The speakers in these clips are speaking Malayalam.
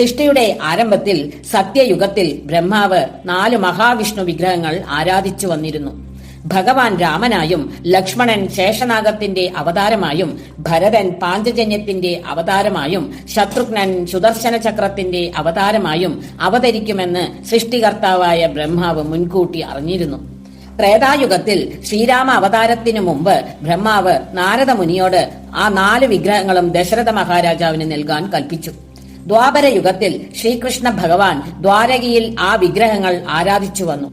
സൃഷ്ടിയുടെ ആരംഭത്തിൽ സത്യയുഗത്തിൽ ബ്രഹ്മാവ് നാല് മഹാവിഷ്ണു വിഗ്രഹങ്ങൾ ആരാധിച്ചു വന്നിരുന്നു. ഭഗവാൻ രാമനായും ലക്ഷ്മണൻ ശേഷനാഗത്തിന്റെ അവതാരമായും ഭരതൻ പാഞ്ചജന്യത്തിന്റെ അവതാരമായും ശത്രുഘ്നൻ സുദർശന ചക്രത്തിന്റെ അവതാരമായും അവതരിക്കുമെന്ന് സൃഷ്ടികർത്താവായ ബ്രഹ്മാവ് മുൻകൂട്ടി അറിഞ്ഞിരുന്നു. ത്രേതായുഗത്തിൽ ശ്രീരാമ അവതാരത്തിനു മുമ്പ് ബ്രഹ്മാവ് നാരദ മുനിയോട് ആ നാല് വിഗ്രഹങ്ങളും ദശരഥ മഹാരാജാവിന് നൽകാൻ കൽപ്പിച്ചു. ദ്വാപര യുഗത്തിൽ ശ്രീകൃഷ്ണ ഭഗവാൻ ദ്വാരകയിൽ ആ വിഗ്രഹങ്ങൾ ആരാധിച്ചു വന്നു.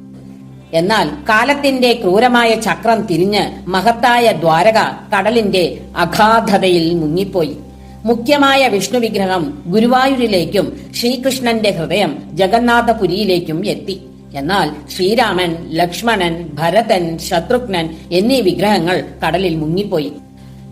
എന്നാൽ കാലത്തിന്റെ ക്രൂരമായ ചക്രം തിരിഞ്ഞ് മഹത്തായ ദ്വാരക കടലിന്റെ അഗാധതയിൽ മുങ്ങിപ്പോയി. മുഖ്യമായ വിഷ്ണു വിഗ്രഹം ഗുരുവായൂരിലേക്കും ശ്രീകൃഷ്ണന്റെ ഹൃദയം ജഗന്നാഥപുരിയിലേക്കും എത്തി. എന്നാൽ ശ്രീരാമൻ ലക്ഷ്മണൻ ഭരതൻ ശത്രുഘ്നൻ എന്നീ വിഗ്രഹങ്ങൾ കടലിൽ മുങ്ങിപ്പോയി.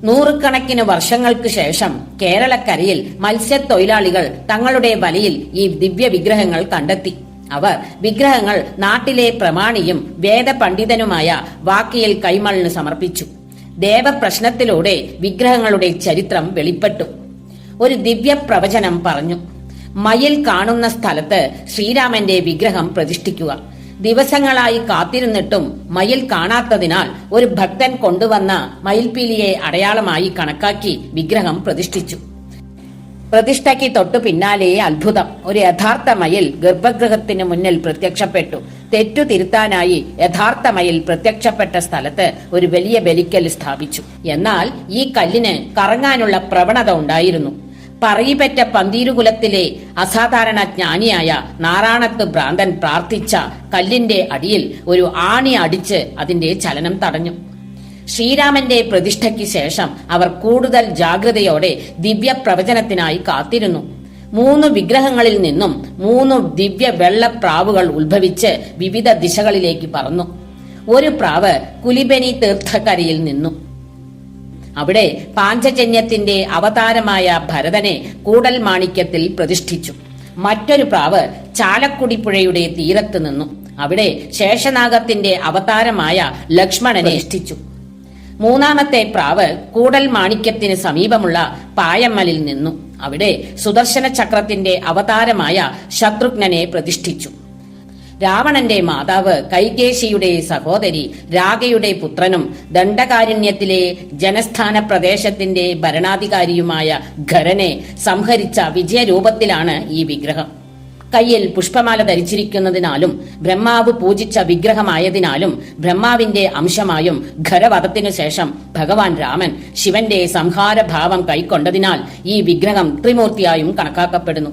നൂറുകണക്കിന് വർഷങ്ങൾക്ക് ശേഷം കേരളക്കരയിൽ മത്സ്യത്തൊഴിലാളികൾ തങ്ങളുടെ വലയിൽ ഈ ദിവ്യ വിഗ്രഹങ്ങൾ കണ്ടെത്തി. അവർ വിഗ്രഹങ്ങൾ നാട്ടിലെ പ്രമാണിയും വേദപണ്ഡിതനുമായ വാക്കിയൽ കൈമളിന് സമർപ്പിച്ചു. ദേവപ്രശ്നത്തിലൂടെ വിഗ്രഹങ്ങളുടെ ചരിത്രം വെളിപ്പെട്ടു. ഒരു ദിവ്യ പ്രവചനം പറഞ്ഞു മയിൽ കാണുന്ന സ്ഥലത്ത് ശ്രീരാമന്റെ വിഗ്രഹം പ്രതിഷ്ഠിക്കുക. ദിവസങ്ങളായി കാത്തിരുന്നിട്ടും മയിൽ കാണാത്തതിനാൽ ഒരു ഭക്തൻ കൊണ്ടുവന്ന മയിൽപീലിയെ അടയാളമായി കണക്കാക്കി വിഗ്രഹം പ്രതിഷ്ഠിച്ചു. പ്രതിഷ്ഠയ്ക്ക് തൊട്ടു പിന്നാലെ അത്ഭുതം. ഒരു യഥാർത്ഥ മയിൽ ഗർഭഗൃഹത്തിന് മുന്നിൽ പ്രത്യക്ഷപ്പെട്ടു. തെറ്റു തിരുത്താനായി യഥാർത്ഥ മയിൽ പ്രത്യക്ഷപ്പെട്ട സ്ഥലത്ത് ഒരു വലിയ ബലിക്കൽ സ്ഥാപിച്ചു. എന്നാൽ ഈ കല്ലിന് കറങ്ങാനുള്ള പ്രവണത ഉണ്ടായിരുന്നു. പറയിപ്പറ്റ പന്തീരുകുലത്തിലെ അസാധാരണ ജ്ഞാനിയായ നാറാണത്ത് ഭ്രാന്തൻ പ്രാർത്ഥിച്ച കല്ലിന്റെ അടിയിൽ ഒരു ആണി അടിച്ച് അതിന്റെ ചലനം തടഞ്ഞു. ശ്രീരാമന്റെ പ്രതിഷ്ഠയ്ക്ക് ശേഷം അവർ കൂടുതൽ ജാഗ്രതയോടെ ദിവ്യ പ്രവചനത്തിനായി കാത്തിരുന്നു. മൂന്ന് വിഗ്രഹങ്ങളിൽ നിന്നും മൂന്ന് ദിവ്യ വെള്ളപ്രാവുകൾ ഉത്ഭവിച്ച് വിവിധ ദിശകളിലേക്ക് പറന്നു. ഒരു പ്രാവ് കുലിബനി തീർത്ഥക്കരയിൽ നിന്നു. അവിടെ പാഞ്ചജന്യത്തിന്റെ അവതാരമായ ഭരതനെ കൂടൽ മാണിക്യത്തിൽ പ്രതിഷ്ഠിച്ചു. മറ്റൊരു പ്രാവ് ചാലക്കുടി പുഴയുടെ തീരത്ത് നിന്നു. അവിടെ ശേഷനാഗത്തിന്റെ അവതാരമായ ലക്ഷ്മണനെ ഇഷ്ടിച്ചു. മൂന്നാമത്തെ പ്രാവ് കൂടൽ മാണിക്യത്തിന് സമീപമുള്ള പായമ്മലിൽ നിന്നു. അവിടെ സുദർശന ചക്രത്തിന്റെ അവതാരമായ ശത്രുഘ്നനെ പ്രതിഷ്ഠിച്ചു. രാവണന്റെ മാതാവ് കൈകേശിയുടെ സഹോദരി രാഗയുടെ പുത്രനും ദണ്ഡകാരുണ്യത്തിലെ ജനസ്ഥാന പ്രദേശത്തിന്റെ ഭരണാധികാരിയുമായ ഖരനെ സംഹരിച്ച വിജയരൂപത്തിലാണ് ഈ വിഗ്രഹം. കയ്യിൽ പുഷ്പമാല ധരിച്ചിരിക്കുന്നതിനാലും ബ്രഹ്മാവ് പൂജിച്ച വിഗ്രഹമായതിനാലും ബ്രഹ്മാവിന്റെ അംശമായും ഖരവധത്തിനു ശേഷം ഭഗവാൻ രാമൻ ശിവന്റെ സംഹാരഭാവം കൈക്കൊണ്ടതിനാൽ ഈ വിഗ്രഹം ത്രിമൂർത്തിയായും കണക്കാക്കപ്പെടുന്നു.